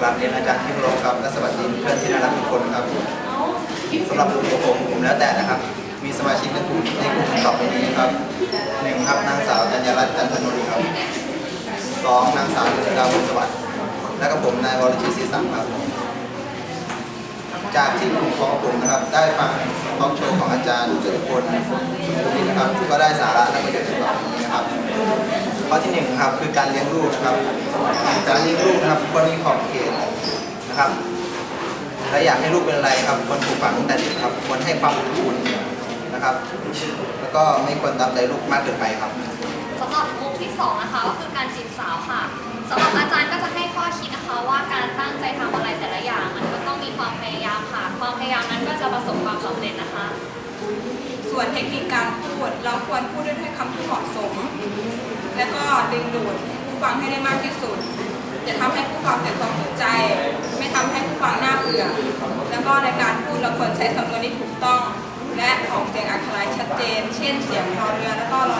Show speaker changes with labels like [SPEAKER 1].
[SPEAKER 1] กราบเรียนอาจารย์ที่เคารพครับและสวัสดีเพื่อนที่น่ารักทุกคนครับสำหรับกลุ่มของผมผมแล้วแต่นะครับ มีสมาชิกในกลุ่มในกลุ่มต่อไปนี้ครับหนึ่งครับนางสาวจัญญารัตน์จันทนุรีครับสองนางสาวจุฬาบุญสวัสดิ์และกับผมนายวรชิตศรีสังครับ จากที่กลุ่มของผมนะครับ ได้ฟังทอล์กโชว์ของอาจารย์จุลพลสุขุมนะครับก็ได้สาระและประโยชน์ต่อไปนี้นะครับข้อที่หนึ่งครับคือการเลี้ยงลูกครับการเลี้ยงลูกนะครับควรมีขอบเข นะครับและอยากให้ลูกเป็นอะไรครับควรปลูกฝังตั้งแต่เด็กครับควรให้ความอบอุ่นนะครับ แล้วก็ไม่ควรตามใจลูกมากเกินไปครับ
[SPEAKER 2] สำหรับมุกที่สองนะคะก็คือการจีบสาวค่ะสำหรับอาจารย์ก็จะให้ข้อคิดนะคะว่าการตั้งใจทำอะไรแต่ละอย่าง มันก็ต้องมีความพยายามค่ะ ความพยายามนั้นก็จะประสบความสำเร็จนะคะ
[SPEAKER 3] ส่วนเทคนิคการพูดเราควรพูดด้วยถ้อยคำที่เหมาะสม และก็ดึงดูดผู้ฟังให้ได้มากที่สุด จะทำให้ผู้ฟังเกิดความสนใจ ไม่ทำให้ผู้ฟังน่าเบื่อ แล้วก็ในการพูดเราควรใช้สำนวนที่ถูกต้อง และออกเสียงอักขระชัดเจน เช่น เสียงรอเรือแล้วก็รอ